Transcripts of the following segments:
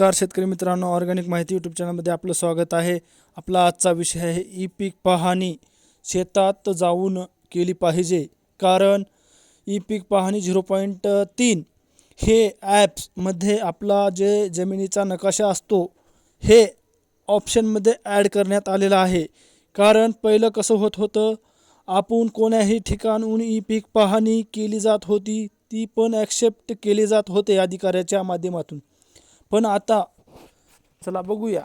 नमस्कार शेतकरी मित्रांनो ऑर्गॅनिक माहिती यूट्यूब चॅनलमध्ये आपलं स्वागत आहे. आपला आजचा विषय आहे ई पीक पाहणी. शेतात जाऊन केली पाहिजे. कारण ई पीक पाहणी झिरो पॉईंट तीन हे ॲप्समध्ये आपला जे जमिनीचा नकाशा असतो हे ऑप्शनमध्ये ॲड करण्यात आलेलं आहे. कारण पहिलं कसं होत होतं आपण कोण्याही ठिकाणहून ई पीक पाहणी केली जात होती ती पण ॲक्सेप्ट केली जात होते अधिकाऱ्याच्या माध्यमातून. पण आता चला बघूया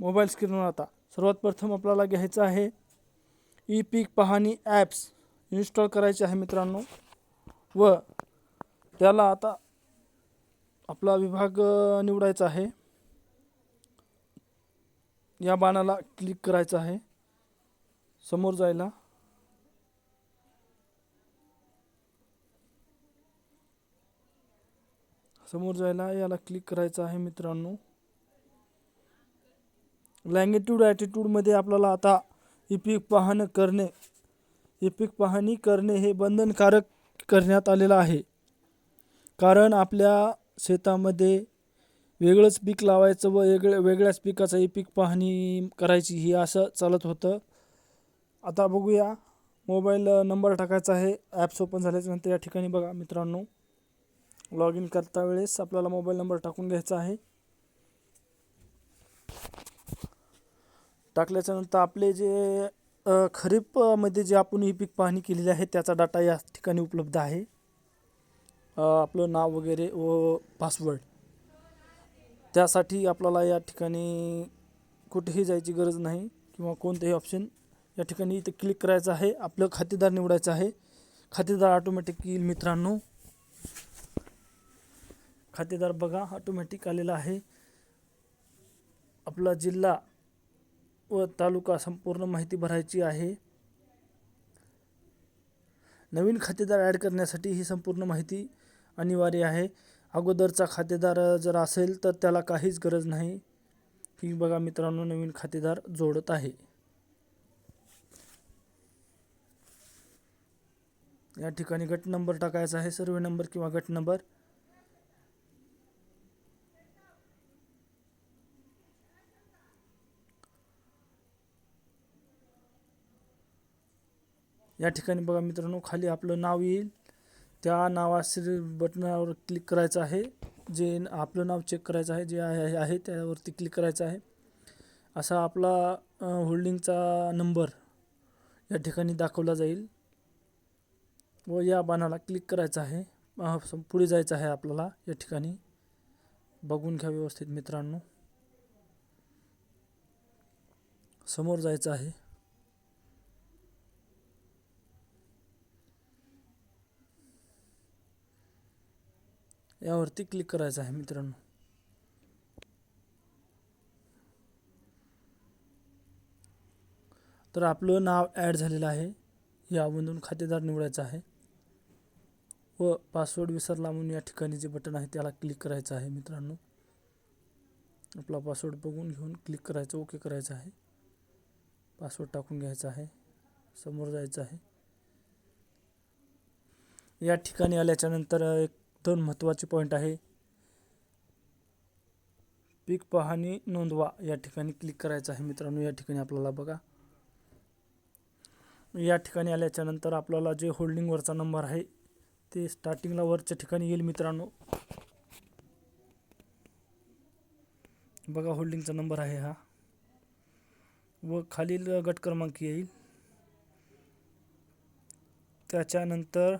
मोबाईल स्क्रीनवर आता. सर्वात प्रथम आपल्याला घ्यायचं आहे ई पीक पाहणी ॲप्स इन्स्टॉल करायचे आहे मित्रांनो. व त्याला आता आपला विभाग निवडायचा आहे. या बाणाला क्लिक करायचं आहे. समोर जायला. समोर जायला याला क्लिक करायचं आहे मित्रांनो. लँगिट्यूड ॲटिट्यूडमध्ये आपल्याला आता ई पाहणं करणे ई पाहणी करणे हे बंधनकारक करण्यात आलेलं आहे. कारण आपल्या शेतामध्ये वेगळंच पीक लावायचं व वेगळ्या वेगळ्याच पिकाचं इपिक पाहणी करायची ही असं चालत होतं. आता बघूया. मोबाईल नंबर टाकायचा आहे. ॲप्स ओपन झाल्याच्यानंतर या ठिकाणी बघा मित्रांनो. लॉग इन करता वेळेस आपल्याला मोबाईल नंबर टाकून घ्यायचा आहे. टाकल्याच्यानंतर आपले जे खरीपमध्ये जे आपण ही पीक पाहणी केलेली आहे त्याचा डाटा या ठिकाणी उपलब्ध आहे. आपलं नाव वगैरे व पासवर्ड त्यासाठी आपल्याला या ठिकाणी कुठेही जायची गरज नाही किंवा कोणतंही ऑप्शन या ठिकाणी इथे क्लिक करायचं आहे. आपलं खातेदार निवडायचं आहे. खातेदार ऑटोमॅटिक येईल मित्रांनो. खातेदार बघा ऑटोमॅटिक आलेला आहे. आपला जिल्हा व तालुका संपूर्ण माहिती भरायची आहे. नवीन खातेदार ॲड करण्यासाठी ही संपूर्ण माहिती अनिवार्य आहे. अगोदरचा खातेदार जर असेल तर त्याला काहीच गरज नाही. ही बघा मित्रांनो नवीन खातेदार जोडत आहे. या ठिकाणी गट नंबर टाकायचा आहे. सर्वे नंबर किंवा गट नंबर. या ठिकाणी बघा मित्रांनो खाली आपलं नाव येईल. त्या नावाशी बटनावर क्लिक करायचं आहे. जे आपलं नाव चेक करायचं आहे जे आहे आहे त्यावरती क्लिक करायचं आहे. असा आपला होल्डिंगचा नंबर या ठिकाणी दाखवला जाईल. व या बाणाला क्लिक करायचं आहे. पुढे जायचं आहे आपल्याला या ठिकाणी. बघून घ्या व्यवस्थित मित्रांनो. समोर जायचं आहे. यावरती क्लिक करायचं आहे मित्रांनो. तर आपलं नाव ॲड झालेलं आहे. यामधून खातेदार निवडायचं आहे. व पासवर्ड विसरला म्हणून या ठिकाणी जे बटन आहे त्याला क्लिक करायचं आहे मित्रांनो. आपला पासवर्ड बघून घेऊन क्लिक करायचं ओके करायचं आहे. पासवर्ड टाकून घ्यायचा आहे. समोर जायचं आहे. या ठिकाणी आल्याच्यानंतर एक दोन महत्त्वाचे पॉईंट आहे. पीक पाहणी नोंदवा या ठिकाणी क्लिक करायचं आहे मित्रांनो या ठिकाणी आपल्याला बघा. या ठिकाणी आल्याच्यानंतर आपल्याला जे होल्डिंगवरचा नंबर आहे ते स्टार्टिंगला वरच्या ठिकाणी येईल मित्रांनो. बघा होल्डिंगचा नंबर आहे हा. व खालील गट क्रमांक येईल. त्याच्यानंतर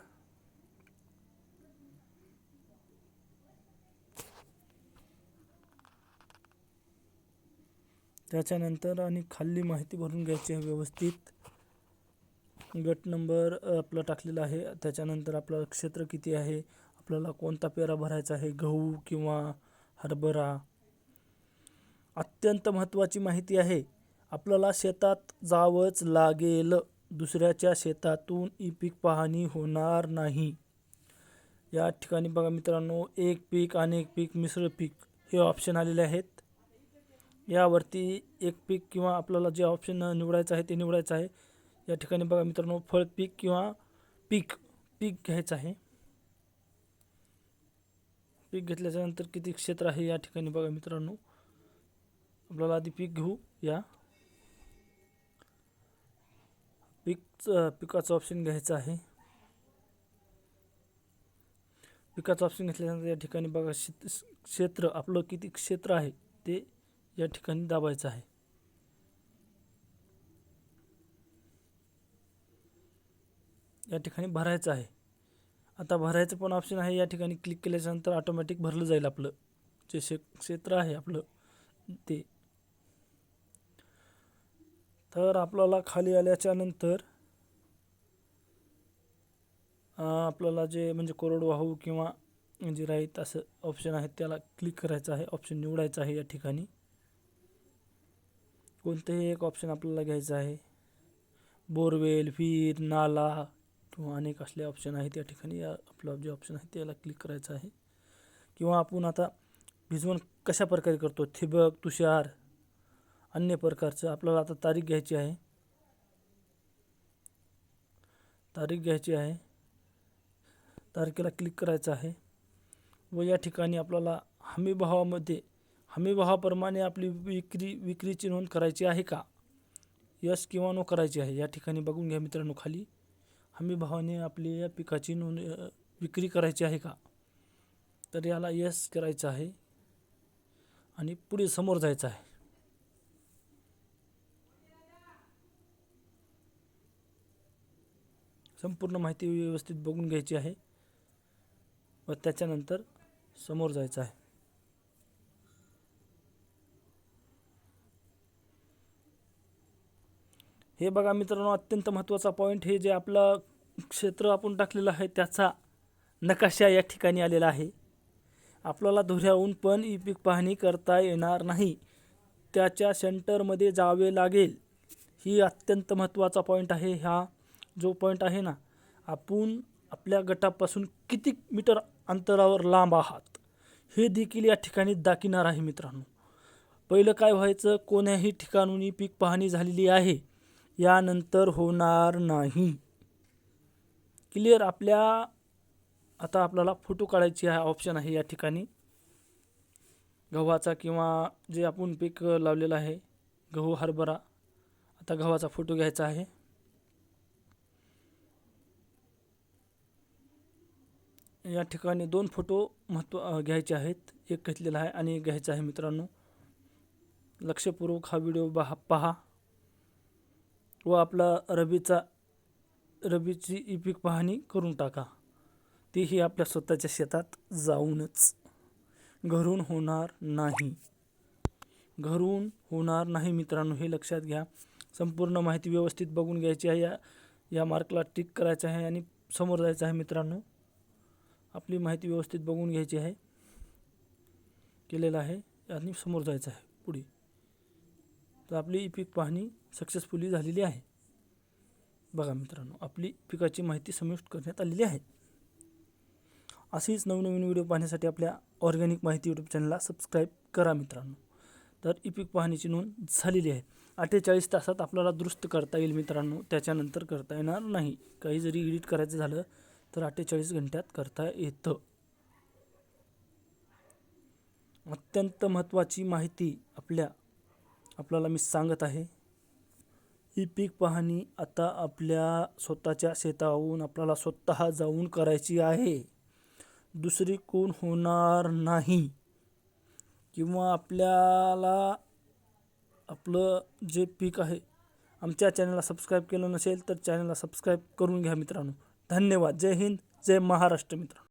त्याच्यानंतर आणि खाल्ली माहिती भरून घ्यायची आहे व्यवस्थित. गट नंबर आपला टाकलेला आहे. त्याच्यानंतर आपलं क्षेत्र किती आहे? आपल्याला कोणता पेरा भरायचा आहे? गहू किंवा हरभरा? अत्यंत महत्त्वाची माहिती आहे. आपल्याला शेतात जावंच लागेल. दुसऱ्याच्या शेतातून ई पीक पाहणी होणार नाही. या ठिकाणी बघा मित्रांनो एक पीक आणि एक पीक मिश्र पीक हे ऑप्शन आलेले आहेत. यावरती एक पीक किंवा आपल्याला जे ऑप्शन निवडायचं आहे ते निवडायचं आहे. या ठिकाणी बघा मित्रांनो फळ पीक किंवा पीक पीक घ्यायचं आहे. पीक घेतल्याच्यानंतर किती क्षेत्र आहे या ठिकाणी बघा मित्रांनो. आपल्याला आधी पीक घेऊ या. पीकचं पिकाचं ऑप्शन घ्यायचं आहे. पिकाचं ऑप्शन घेतल्यानंतर या ठिकाणी बघा शेत क्षेत्र आपलं किती क्षेत्र आहे ते या ठिकाणी दाबायचं आहे. या ठिकाणी भरायचं आहे. आता भरायचं पण ऑप्शन आहे. या ठिकाणी क्लिक केल्याच्यानंतर ऑटोमॅटिक भरलं जाईल आपलं. जे शे क्षेत्र आहे आपलं ते. तर आपल्याला खाली आल्याच्यानंतर आपल्याला जे म्हणजे कोरडवाहू किंवा जे राहीत असं ऑप्शन आहे त्याला क्लिक करायचं आहे. ऑप्शन निवडायचं आहे या ठिकाणी. कोणतेही एक ऑप्शन आपल्याला घ्यायचं आहे. बोरवेल विहीर नाला किंवा अनेक असले ऑप्शन आहेत या ठिकाणी. या आपलं जे ऑप्शन आहे त्याला क्लिक करायचं आहे. किंवा आपण आता भिजवण कशा प्रकारे करतो? ठिबक तुषार अन्य प्रकारचं. आपल्याला आता तारीख घ्यायची आहे. तारीख घ्यायची आहे. तारखेला क्लिक करायचं आहे. व या ठिकाणी आपल्याला हमी भावामध्ये हमी भावाप्रमाणे आपली विक्री विक्रीची नोंद करायची आहे का? यस किंवा नो करायची आहे? या ठिकाणी बघून घ्या मित्रांनो खाली. हमी भावाने आपली या पिकाची नोंद विक्री करायची आहे का? तर याला यस करायचं आहे आणि पुढे समोर जायचं आहे. संपूर्ण माहिती व्यवस्थित बघून घ्यायची आहे व त्याच्यानंतर समोर जायचं आहे. हे बघा मित्रांनो अत्यंत महत्त्वाचा पॉईंट हे जे आपलं क्षेत्र आपण टाकलेलं आहे त्याचा नकाशा या ठिकाणी आलेला आहे. आपल्याला धुऱ्याहून पण ई पीक पाहणी करता येणार नाही. त्याच्या सेंटरमध्ये जावे लागेल. ही अत्यंत महत्त्वाचा पॉईंट आहे. हा जो पॉईंट आहे ना आपण आपल्या गटापासून किती मीटर अंतरावर लांब आहात हे देखील या ठिकाणी दाखिणार आहे मित्रांनो. पहिलं काय व्हायचं? कोण्याही ठिकाणून पीक पाहणी झालेली आहे. यानंतर होणार नाही. क्लिअर आपल्या आता आपल्याला फोटो काढायची हा ऑप्शन आहे या ठिकाणी. गव्हाचा किंवा जे आपण पीक लावलेलं आहे गहू हरभरा आता गव्हाचा फोटो घ्यायचा आहे. या ठिकाणी दोन फोटो महत्त्व घ्यायचे आहेत. एक घेतलेला आहे आणि एक घ्यायचा आहे मित्रांनो. लक्षपूर्वक हा व्हिडिओ बहा पहा. व आपला रबीचा रबीची ई पीक पाहणी करून टाका. तीही आपल्या स्वतःच्या शेतात जाऊनच. घरून होणार नाही. घरून होणार नाही मित्रांनो हे लक्षात घ्या. संपूर्ण माहिती व्यवस्थित बघून घ्यायची आहे. या या मार्कला टिक करायचं आहे आणि समोर जायचं आहे मित्रांनो. आपली माहिती व्यवस्थित बघून घ्यायची आहे. केलेलं आहे आणि समोर जायचं आहे पुढे. तर आपली ई पीक पाहणी सक्सेसफुली झालेली आहे. बघा मित्रांनो आपली पिकाची माहिती समाविष्ट करण्यात आलेली आहे. असेच नवनवीन व्हिडिओ पाहण्यासाठी आपल्या ऑर्गॅनिक माहिती यूट्यूब चॅनलला सबस्क्राईब करा मित्रांनो. तर ई पीक पाहणीची नोंद झालेली आहे. अठ्ठेचाळीस तासात आपल्याला दुरुस्त करता येईल मित्रांनो त्याच्यानंतर करता येणार नाही. काही जरी एडिट करायचं झालं तर अठ्ठेचाळीस घंट्यात करता येतं. अत्यंत महत्त्वाची माहिती आपल्या आपल्याला मी सांगत आहे ही पीक पाहणी आता आपल्या स्वतःच्या शेताहून आपल्याला स्वतः जाऊन करायची आहे. दुसरी कोण होणार नाही किंवा आपल्याला आपलं जे पीक आहे आमच्या चॅनलला सबस्क्राईब केलं नसेल तर चॅनलला सबस्क्राईब करून घ्या मित्रांनो. धन्यवाद. जय हिंद. जय महाराष्ट्र मित्र